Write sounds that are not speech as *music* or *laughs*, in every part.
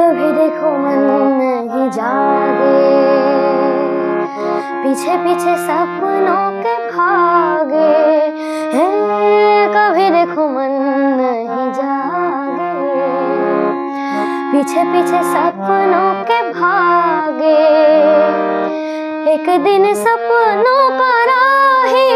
कभी देखो मन नहीं जागे। पीछे पीछे सपनों के भागे कभी देखो मन नहीं जागे। पीछे पीछे सपनों के भागे, एक दिन सपनों का राही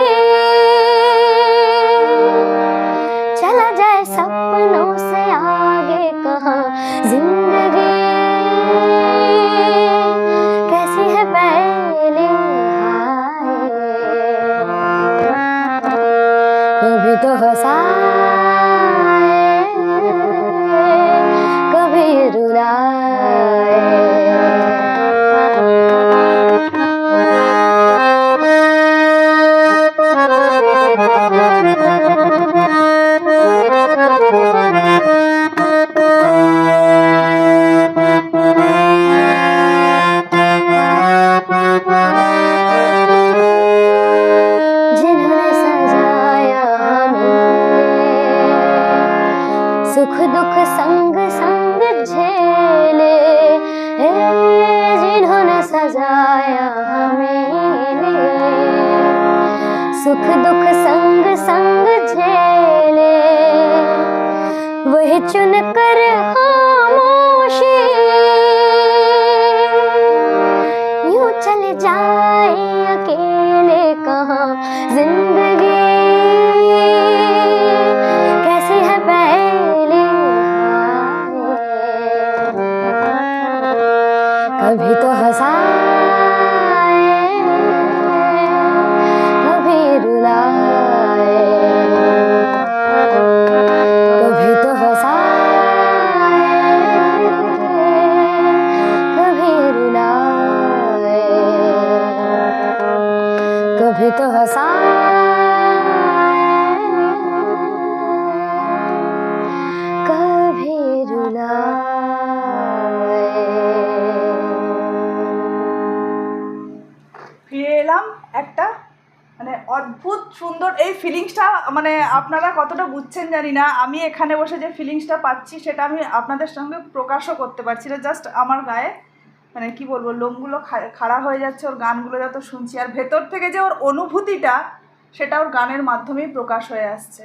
khờ xa. दुख संग संग झेले। जिन्होंने सजाया हमें सुख दुख संग संग झेले। वही चुन कर यूँ चले जाए अकेले कहाँ? ज़िंदगी এই ফিলিংসটা মানে আপনারা কতটা বুঝছেন জানি না। আমি এখানে বসে যে ফিলিংসটা পাচ্ছি সেটা আমি আপনাদের সঙ্গে প্রকাশও করতে পারছি না। জাস্ট আমার গায়ে মানে কি বলব লোমগুলো খাড়া হয়ে যাচ্ছে ওর গানগুলো যত শুনছি। আর ভেতর থেকে যে ওর অনুভূতিটা সেটা ওর গানের মাধ্যমেই প্রকাশ হয়ে আসছে।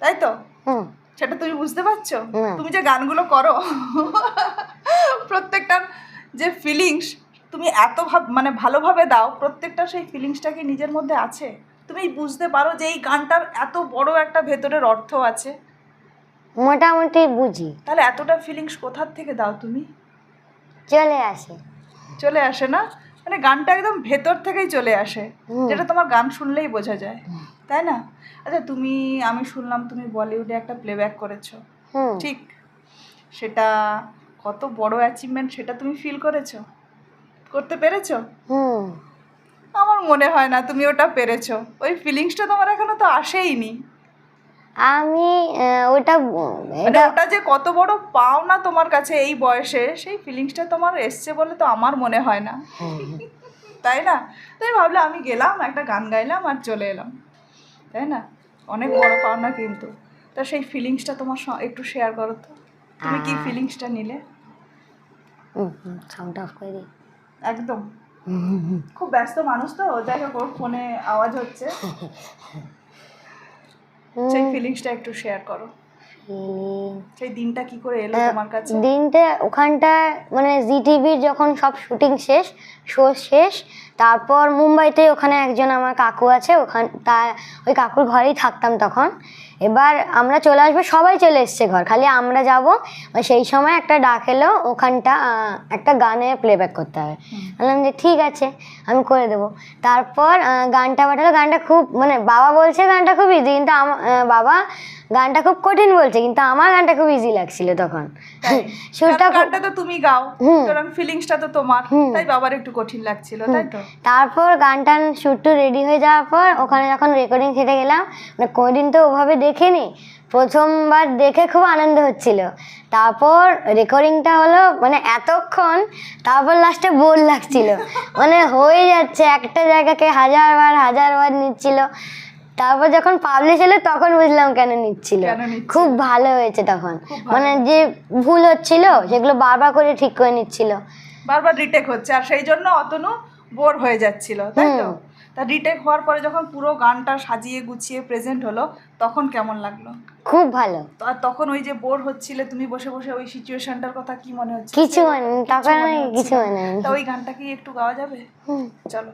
তাই তো? সেটা তুমি বুঝতে পারছ? তুমি যে গানগুলো করো প্রত্যেকটার যে ফিলিংস তুমি এত ভাব মানে ভালোভাবে দাও প্রত্যেকটা সেই ফিলিংসটা কি নিজের মধ্যে আছে? তুমি বুঝতে পারো যে এই গানটার এত বড় একটা ভেতরের অর্থ আছে? মোটামুটি বুঝি। তাহলে এতটা ফিলিংস কোথার থেকে দাও তুমি? চলে আসে। চলে আসে না? মানে গানটা একদম ভেতর থেকেই চলে আসে। যেটা তোমার গান শুনলেই বোঝা যায়। তাই না? আচ্ছা তুমি আমি শুনলাম তুমি বলিউডে একটা প্লেব্যাক করেছ। ঠিক? সেটা কত বড় অ্যাচিভমেন্ট সেটা তুমি ফিল করেছ? করতে পেরেছ? হুম। আমার মনে হয় না তুমি ওটা পেরেছ। ওই ফিলিংসটা তোমার এখনও তো আসেইনি। আমি ওটা মানে ওটা যে কত বড় পাও না তোমার কাছে এই বয়সে সেই ফিলিংসটা তোমার এসছে বলে তো আমার মনে হয় না। তাই না? তাই ভাবলাম আমি গেলাম একটা গান গাইলাম আর চলে এলাম। তাই না? অনেক বড় পাওনা কিন্তু। তা সেই ফিলিংসটা তোমার একটু শেয়ার করো তো। তুমি কি ফিলিংসটা নিলে? সাউন্ড অফ করে একদম। খুব ব্যস্ত মানুষ তো যাই হোক ওর ফোনে আওয়াজ হচ্ছে। সেই ফিলিংসটা একটু শেয়ার করো। সেই দিনটা কি করে এলো তোমার কাছে? দিনটা ওখানটা মানে জি টিভির যখন সব শুটিং শেষ শো শেষ তারপর মুম্বাইতে ওখানে একজন আমার কাকু আছে ওখান তা ওই কাকুর ঘরেই থাকতাম তখন। এবার আমরা চলে আসব সবাই চলে এসছে ঘর খালি আমরা যাব। সেই সময় একটা ডাক এলো ওখানটা একটা গানে প্লেব্যাক করতে হবে। বললাম যে ঠিক আছে আমি করে দেবো। তারপর গানটা পাঠালো গানটা খুব মানে বাবা বলছে গানটা খুব ইজি কিন্তু বাবা গানটা খুব কঠিন বলছে কিন্তু আমার গানটা খুব ইজি লাগছিল তখন। *laughs* সুরটা গানটা তো তুমি গাও। ফিলিংসটা তো তোমার। তাই বাবার একটু কঠিন লাগছিল তাই তো? তারপর গানটা শুটটু রেডি হয়ে যাওয়ার পর ওখানে যখন রেকর্ডিং খেতে গেলাম মানে কোনোদিন তো ওভাবে দেখিনি প্রথমবার দেখে খুব আনন্দ হচ্ছিল। তারপর রেকর্ডিংটা হলো মানে এতক্ষণ তারপর লাস্টে বোর লাগছিল। মানে হয়ে যাচ্ছে একটা জায়গাকে হাজারবার হাজারবার নিচ্ছিল। তারপর যখন পাবলিশ হলো তখন বুঝলাম কেন নিচ্ছিল। খুব ভালো হয়েছে তখন। মানে যে ভুল হচ্ছিল সেগুলো বারবার করে ঠিক করে নিচ্ছিল। বারবার রিটেক হচ্ছে। আর সেই জন্য অতনু বোর হয়ে যাচ্ছিল তাই তো? তা রিটেক হওয়ার পরে যখন পুরো গানটা সাজিয়ে গুছিয়ে প্রেজেন্ট হলো তখন কেমন লাগল? খুব ভালো। আর তখন ওই যে বোর হচ্ছিলে তুমি বসে বসে ওই সিচুয়েশনটার কথা কি মনে হচ্ছে? কিছু মানে তখন কিছু মনে তো ওই গানটা কি একটু গাওয়া যাবে? চলো।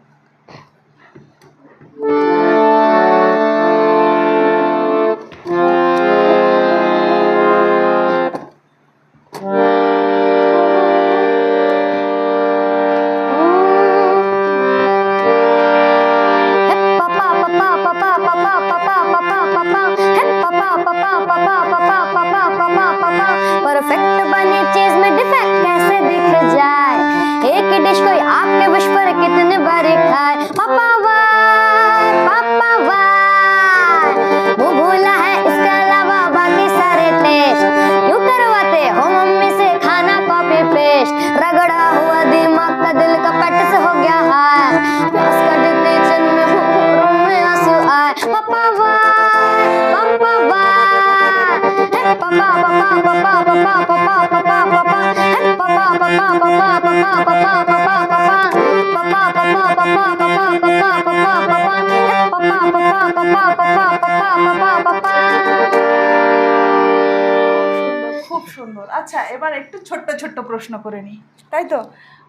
এবার একটু ছোট্ট ছোট্ট প্রশ্ন করে নিই। তাই তো?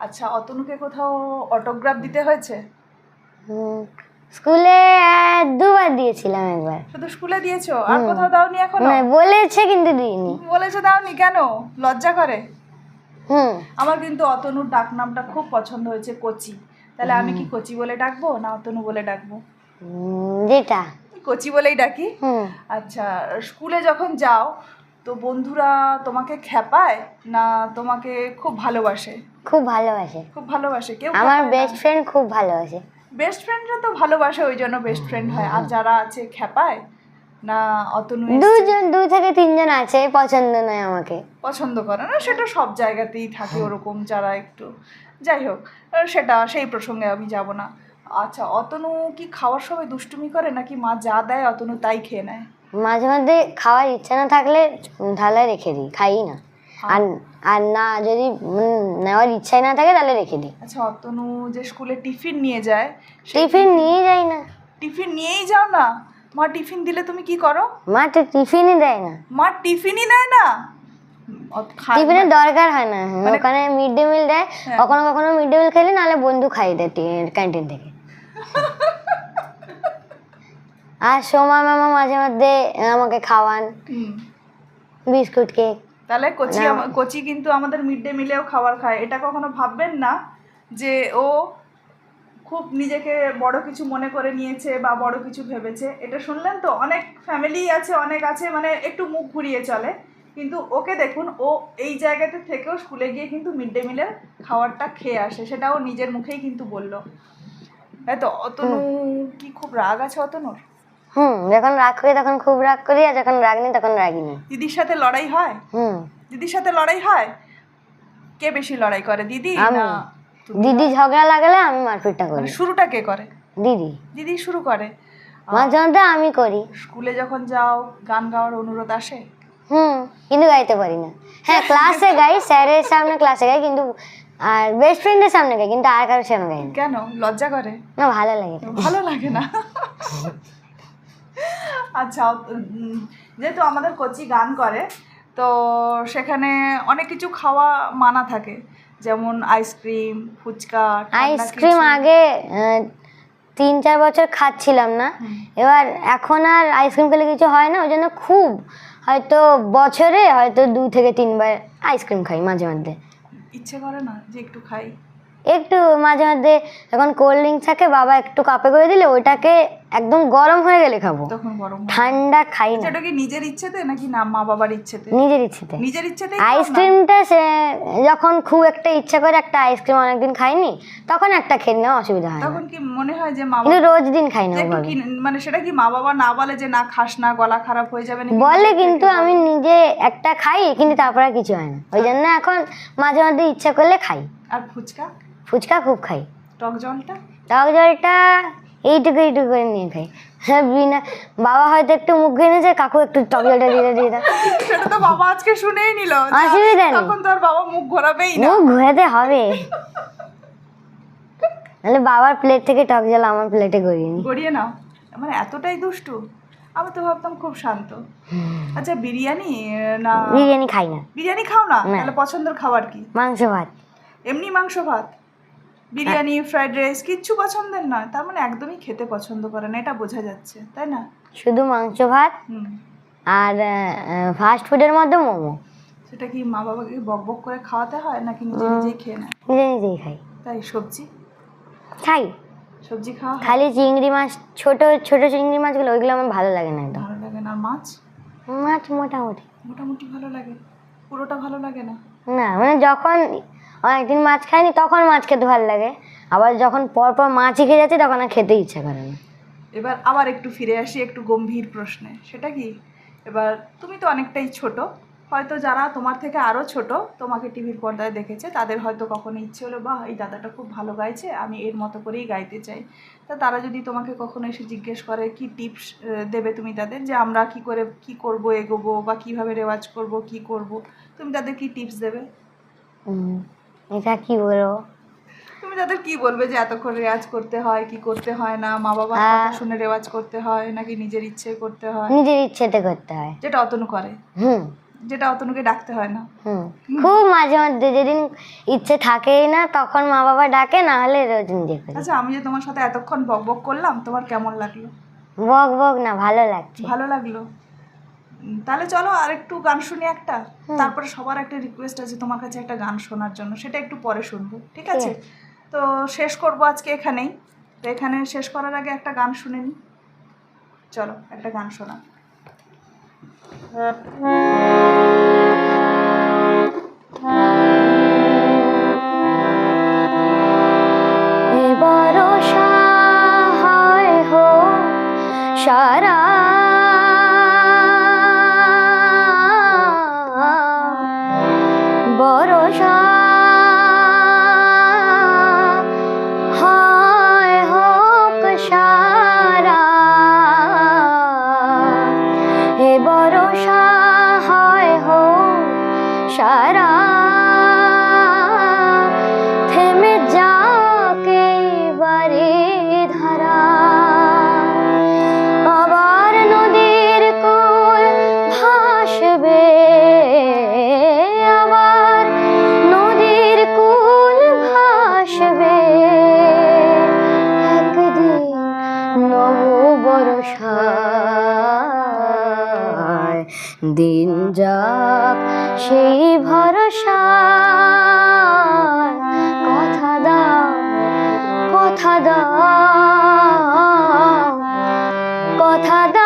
আচ্ছা অতনুকে কোথাও অটোগ্রাফ দিতে হয়েছে? স্কুলে দুবার দিয়েছিলাম একবার। শুধু স্কুলে দিয়েছ? আর কোথাও দাওনি এখনও? মানে বলেছে কিন্তু দিইনি। বলেছ দাওনি কেন? লজ্জা করে। হুম। আমার কিন্তু অতনুর ডাক নামটা খুব পছন্দ হয়েছে কোচি। তাহলে আমি কি কচি বলে ডাকবো না অতনু বলে ডাকবো? যেটা। কচি বলেই ডাকি? আচ্ছা স্কুলে যখন যাও তো বন্ধুরা তোমাকে খেপায় না তোমাকে খুব ভালোবাসে? খুব ভালোবাসে। খুব ভালোবাসে? কেউ আমার বেস্ট ফ্রেন্ড খুব ভালোবাসে। বেস্ট ফ্রেন্ডরা তো ভালোবাসে ওই জন্য বেস্ট ফ্রেন্ড হয়। আর যারা আছে খেপায় না অতনু দুজন দুই থেকে তিনজন আছে পছন্দ নয় আমাকে। পছন্দ করে না? সেটা সব জায়গাতেই থাকে ওরকম যারা একটু। যাই হোক সেটা সেই প্রসঙ্গে আমি যাব না। আচ্ছা অতনু কি খাওয়ার সময় দুষ্টুমি করে? নাকি মা যা দেয় অতনু তাই খেয়ে নেয়? মাঝে মধ্যে খাওয়ার ইচ্ছা না থাকলে থালায় রেখে দিই খাই না। আর আর না যদি নেওয়ার ইচ্ছাই না থাকে তাহলে রেখে দিই। আচ্ছা অতনু যে স্কুলে টিফিন নিয়ে যায় টিফিন নিয়ে যাই না। টিফিন নিয়েই যাও না? মা টিফিন দিলে তুমি কি করো? মা তো টিফিনই দেয় না। মা টিফিনই নেয় না? টিফিনের দরকার হয় না। মানে- ওখানে মিড ডে মিল দেয় হ্যাঁ। কখনো কখনো মিড ডে মিল খেলে নাহলে বন্ধু খাই দেয় ক্যান্টিন থেকে। *laughs* আর সোমা মামা মাঝে মধ্যে আমাকে খাওয়ান। Biscuit cake. তাহলে কচি। কচি কিন্তু আমাদের মিড ডে মিলেও খাবার খায়। এটা কখনো ভাববেন না যে ও খুব নিজেকে বড় কিছু মনে করে নিয়েছে বা বড় কিছু ভেবেছে। এটা শুনলেন তো? অনেক ফ্যামিলি আছে অনেক আছে মানে একটু মুখ ঘুরিয়ে চলে। কিন্তু ওকে দেখুন ও এই জায়গাতে থেকেও স্কুলে গিয়ে কিন্তু মিড ডে মিলের খাবারটা খেয়ে আসে। সেটা ও নিজের মুখেই কিন্তু বলল। তাই তো অতনু কি খুব রাগ আছে অতনুর? হুম যখন রাগ করি তখন খুব রাগ করি আর যখন রাগ নেই তখন রাগি নেই। দিদির সাথে লড়াই হয়? হুম। দিদির সাথে লড়াই হয়? কে বেশি লড়াই করে দিদি আমি। না দিদি ঝগড়া লাগলে আমি মারপিটটা করি। মানে শুরুটা কে করে? দিদি। দিদি শুরু করে। মাঝে মধ্যে আমি করি। স্কুলে যখন যাও গান গাওয়ার অনুরোধ আসে? হুম কিন্তু গাইতে পারি না। হ্যাঁ ক্লাসে গাই স্যারের সামনে ক্লাসে গাই কিন্তু আর বেস্ট ফ্রেন্ডের সামনে গাই কিন্তু আর কারোর সামনে গাই না। কেন? লজ্জা করে? না ভালো লাগে। ভালো লাগে না? আচ্ছা যেহেতু আমাদের কচি গান করে তো সেখানে অনেক কিছু খাওয়া মানা থাকে। যেমন আইসক্রিম ফুচকা আইসক্রিম আগে তিন চার বছর খাচ্ছিলাম না। এবার এখন আর আইসক্রিম খেলে কিছু হয় না ওই জন্য খুব হয়তো বছরে হয়তো দু থেকে তিনবার আইসক্রিম খাই মাঝে মধ্যে। ইচ্ছে করে না যে একটু খাই? একটু মাঝে মধ্যে যখন কোল্ড ড্রিঙ্ক থাকে বাবা একটু কাপে করে দিলে ওটাকে একদম গরম হয়ে গেলে খাব। তখন গরম হয়। ঠান্ডা খাই না। সেটা কি নিজের ইচ্ছেতে নাকি না মা বাবার ইচ্ছেতে? নিজের ইচ্ছেতে। নিজের ইচ্ছেতেই আইসক্রিমটা সে যখন খুব একটা ইচ্ছা করে একটা আইসক্রিম অনেকদিন খাইনি তখন একটা খেয়ে নেওয়া অসুবিধা হয় না। তখন কি মনে হয় যে মা কিন্তু বাবা রোজ দিন খাই না যে একটু ওভাবে কি- মানে সেটা কি মা বাবা না বলে যে না খাস না গলা খারাপ হয়ে যাবে নাকি? বলে কিন্তু আমি নিজে একটা খাই কিন্তু তারপরে আর কিছু হয় না। ওই জন্য এখন মাঝে মধ্যে ইচ্ছা করলে খাই। আর ফুচকা? ফুচকা খুব খাই। টক জলটা? টক জলটা এইটুকু এইটুকু করে নিয়ে খাই। হ্যাঁ বিনা বাবা হয়তো একটু মুখ ঘেনেছে কাকু একটু চকলেটটা দিয়ে দিয়ে দাও সেটা তো বাবা আজকে শুনেই নিল। অসুবিধা নেই। তখন তোর বাবা মুখ ঘোরাবেই না। মুখ ঘোরাতে হবে। নাহলে বাবার প্লেট থেকে টক জল আমার প্লেটে গড়িয়ে নি। গড়িয়ে নাও। মানে এতটাই দুষ্টু। আমি তো ভাবতাম খুব শান্ত। আচ্ছা বিরিয়ানি না বিরিয়ানি খাই না। বিরিয়ানি খাও না? না। তাহলে পছন্দের খাবার কি? মাংস ভাত। এমনি মাংস ভাত? বিরিয়ানি ফ্রাইড রাইস কিচ্ছু পছন্দের নয়। তার মানে একদমই খেতে পছন্দ করে না এটা বোঝা যাচ্ছে তাই না? শুধু মাংস ভাত আর ফাস্ট ফুডের মধ্যে মোমো। সেটা কি মা বাবাকে বক বক করে খাওয়াতে হয় নাকি নিজে নিজেই খেয়ে নেয়? নিজে নিজেই খাই। তাই সবজি? খাই। সবজি খাওয়া খালি চিংড়ি মাছ ছোট ছোট চিংড়ি মাছগুলো ওইগুলো আমার ভালো লাগে না একদম। ভালো লাগে না? মাছ? মাছ মোটামুটি। মোটামুটি ভালো লাগে? পুরোটা ভালো লাগে না? না মানে যখন অনেকদিন মাছ খাইনি তখন মাছ খেতে ভালো লাগে। আবার যখন পর পর মাছই খেয়ে যাচ্ছে তখন আর খেতে ইচ্ছা করে না। এবার আবার একটু ফিরে আসি একটু গম্ভীর প্রশ্নে। সেটা কি? এবার তুমি তো অনেকটাই ছোট। হয়তো যারা তোমার থেকে আরও ছোট তোমাকে টিভির পর্দায় দেখেছে তাদের হয়তো কখনো ইচ্ছে হলো বা এই দাদাটা খুব ভালো গাইছে আমি এর মতো করেই গাইতে চাই। তা তারা যদি তোমাকে কখনো এসে জিজ্ঞেস করে কি টিপস দেবে তুমি তাদের যে আমরা কি করে কি করব এগোবো বা কীভাবে রেওয়াজ করব কি করব? তুমি তাদের কি টিপস দেবে? হুম, এটা কি বলো? তুমি তাদের কি বলবে যে এতক্ষণ রেওয়াজ করতে হয় কি করতে হয় না? মা আহ। কথা শুনে রেওয়াজ করতে হয় নাকি নিজের ইচ্ছে করতে হয়? নিজের ইচ্ছেতে করতে হয়। যেটা অতনু করে। হুম। যেটা অতনুকে ডাকতে হয় না। হুম। খুব মাঝে মধ্যে যেদিন ইচ্ছে থাকেই না তখন মা বাবা ডাকে না হলে রোজ নিজে করি। আচ্ছা আমি যে তোমার সাথে এতক্ষণ বক বক করলাম তোমার কেমন লাগল? বক বক না ভালো লাগছে। ভালো লাগল? তাহলে চলো আর একটু গান শুনি একটা। তারপরে সবার একটা রিকোয়েস্ট আছে তোমার কাছে একটা গান শোনার জন্য সেটা একটু পরে শুনব ঠিক আছে? তো শেষ করব আজকে এখানেই। তো এখানে শেষ করার আগে একটা গান শুনে নিই চলো একটা গান শোনা। সারা সারা থেমে যাকে বারে ধারা। আবার নদীর কোল ভাসবে। আবার নদীর কুল ভাসবে। একদিন নব বরষায় দিন যাক সেই ভরসা। কথা দাও কথা দাও কথা দাও।